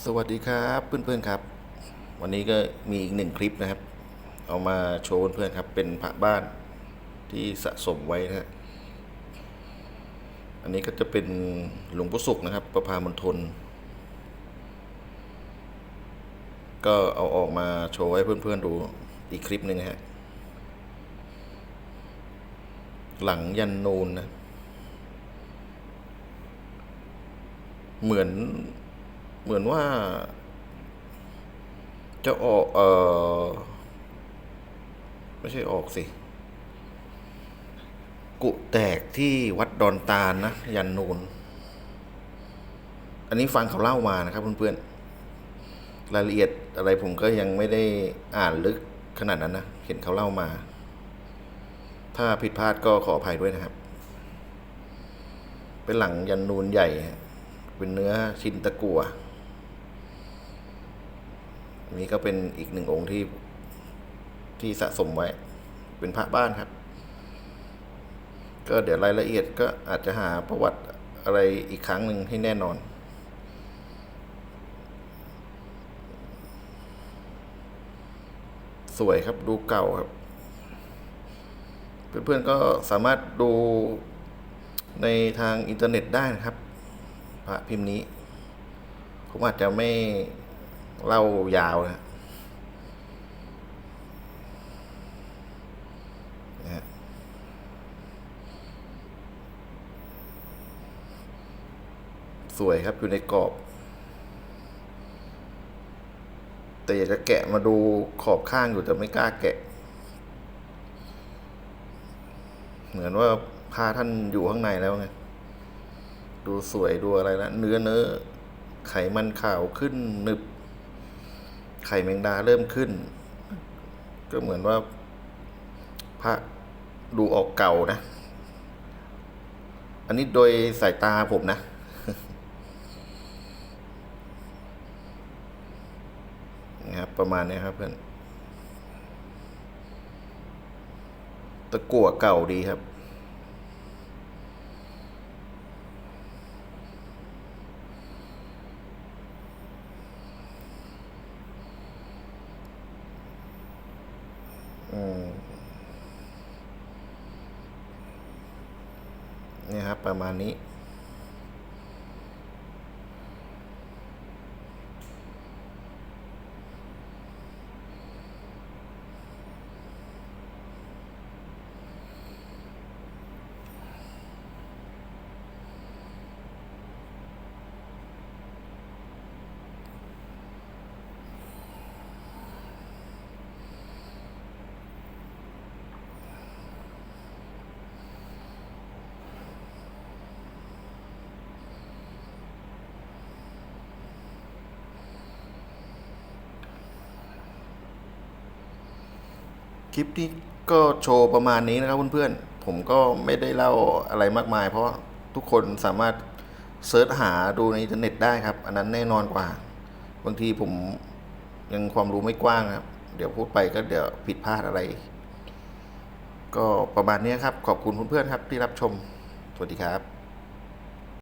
สวัสดีครับเพื่อนๆครับ วันนี้ก็มีอีกหนึ่งคลิปนะครับ เอามาโชว์เพื่อนๆครับ เป็นพระบ้านที่สะสมไว้นะฮะอันนี้ก็จะเป็นหลวงปู่ศุกร์นะครับ ประพามณฑลก็เอาออกมาโชว์ให้เพื่อนๆดูอีกคลิปหนึ่งฮะหลังยันนูนนะ เหมือน เหมือนว่า จะออกเออไม่ใช่ออกสิ กุแตกที่วัดดอนตาลนะ ยันนูน อันนี้ฟังเขาเล่ามานะครับเพื่อนๆ รายละเอียดอะไรผมก็ยังไม่ได้อ่านลึกขนาดนั้นนะ เห็นเขาเล่ามา ถ้าผิดพลาดก็ขออภัยด้วยนะครับ เป็นหลังยันนูนใหญ่ เป็นเนื้อชินตะกัว นี่ก็เป็นอีกหนึ่งองค์ที่ที่สะสมไว้ เป็นพระบ้านครับ ก็เดี๋ยวรายละเอียดก็อาจจะหาประวัติอะไรอีกครั้งหนึ่งให้แน่นอน สวยครับดูเก่าครับ เพื่อนๆก็สามารถดูในทางอินเทอร์เน็ตได้นะครับ พระพิมพ์นี้ ผมอาจจะไม่ เล่ายาวนะนะฮะสวยครับอยู่ในกรอบ แต่อยากจะแกะมาดูขอบข้างอยู่แต่ไม่กล้าแกะ เหมือนว่าพาท่านอยู่ข้างในแล้วไงดูสวยดูอะไรแล้วเนื้อเนื้อไขมันขาวขึ้นหนึบ ไข่แมงดาเริ่มขึ้น ก็เหมือนว่า พระดูออกเก่านะ อันนี้โดยสายตาผมนะ นะครับ ประมาณนี้ครับเพื่อนตะกั่วเก่าดีครับ นี่ครับประมาณนี้ คลิปนี้ก็โชว์ประมาณนี้นะครับเพื่อนๆ ผมก็ไม่ได้เล่าอะไรมากมาย เพราะทุกคนสามารถเซิร์ชหาดูในอินเทอร์เน็ตได้ครับ อันนั้นแน่นอนกว่า บางทีผมยังความรู้ไม่กว้างครับ เดี๋ยวพูดไปก็เดี๋ยวผิดพลาดอะไร ก็ประมาณนี้ครับ ขอบคุณเพื่อนๆครับที่รับชม สวัสดีครับ